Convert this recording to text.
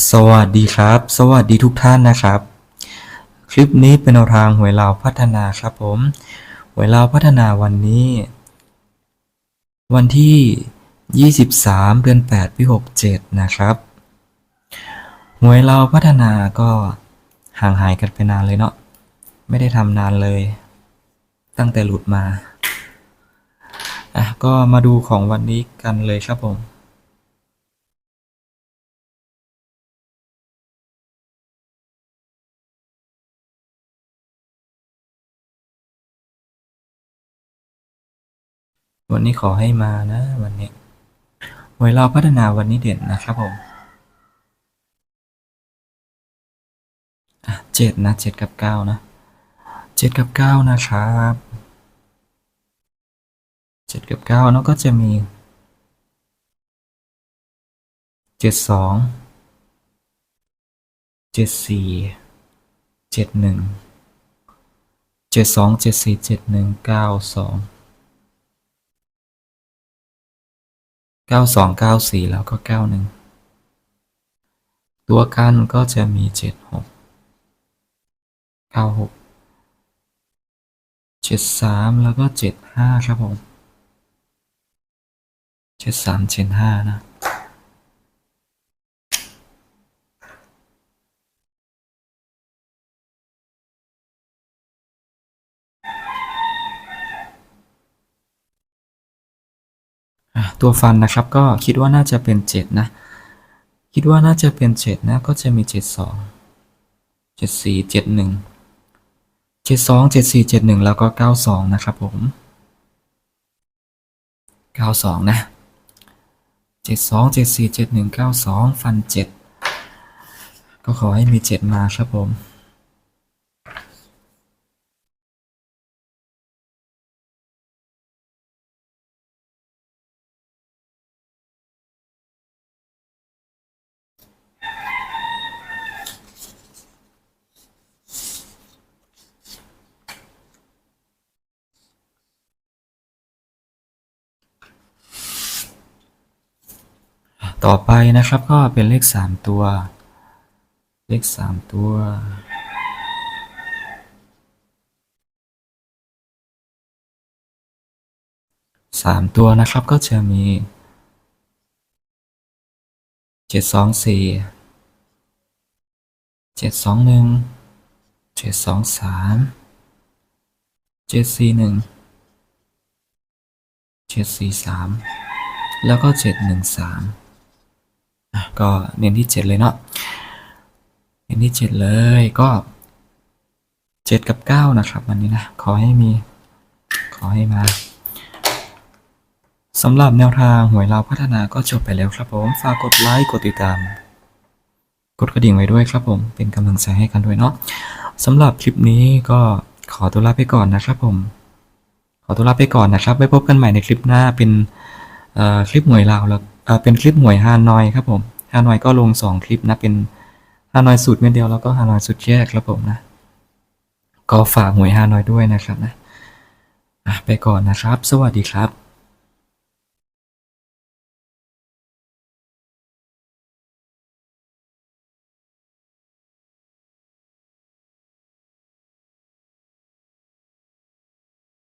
สวัสดีครับ สวัสดีทุกท่านนะครับ คลิปนี้เป็นแนวทางหวยลาวพัฒนาครับผมหวยลาวพัฒนาวันนี้ วันที่ 23 เดือน8ปี67 นะครับหวยลาวพัฒนาก็ห่างหายกันไปนานเลยเนาะไม่ได้ทำนานเลย ตั้งแต่หลุดมาอะก็มาดูของวันนี้กันเลยครับผม วันนี้ขอให้มานะ วันนี้หวยเราพัฒนาวันนี้เด่นนะครับผมเจ็ดนะเจ็ดกับเก้านะเจ็ดกับเก้านะครับเจ็ดกับเก้าแล้วก็จะมีเจ็ดสองเจ็ดสี่เจ็ดหนึ่งเจ็ดสองเจ็ดสี่เจ็ดหนึ่งเก้าสอง เก้าสองเก้าสี่แล้วก็เก้าหนึ่งตัวกันก็จะมีเจ็ดหกเก้าหกเจ็ดสามแล้วก็เจ็ดห้าครับผมเจ็ดสามเจ็ดห้านะ ตัวฟันนะครับก็คิดว่าน่าจะเป็นเจ็ดนะ คิดว่าน่าจะเป็นเจ็ดนะ ก็จะมีเจ็ดสองเจ็ดสี่เจ็ดหนึ่งเจ็ดสองเจ็ดสี่เจ็ดหนึ่งแล้วก็เก้าสองนะครับผมเก้าสองนะเจ็ดสองเจ็ดสี่เจ็ดหนึ่งเก้าสองฟันเจ็ดก็ขอให้มีเจ็ดมาครับผม ต่อไปนะครับก็เป็นเลขสามตัว เลขสามตัว สามตัวนะครับก็จะมีเจ็ดสองสี่เจ็ดสองหนึ่งเจ็ดสองสามเจ็ดสี่หนึ่งเจ็ดสี่สามแล้วก็เจ็ดหนึ่งสาม ก็เน้นที่เจ็ดเลยเนาะเน้นที่เจ็ดเลยก็เจ็ดกับเก้านะครับวันนี้นะ ขอให้มี ขอให้มาสำหรับแนวทางหวยเราวพัฒนาก็จบไปแล้วครับผม ฝากกดไลค์กดติดตาม กดกระดิ่งไว้ด้วยครับผม เป็นกำลังใจให้กันด้วยเนาะสำหรับคลิปนี้ก็ขอตัวลาไปก่อนนะครับผม ขอตัวลาไปก่อนนะครับ ไว้พบกันใหม่ในคลิปหน้าเป็นคลิปหวยลาวแล้วเอ่อเป็นคลิปหวยฮานอยครับผม ฮานอยก็ลงสองคลิปนะ เป็นฮานอยสูตรเม็ดเดียวแล้วก็ฮานอยสูตรแยกครับผมนะ ก็ฝากหวยฮานอยด้วยนะครับนะไปก่อนนะครับ สวัสดีครับ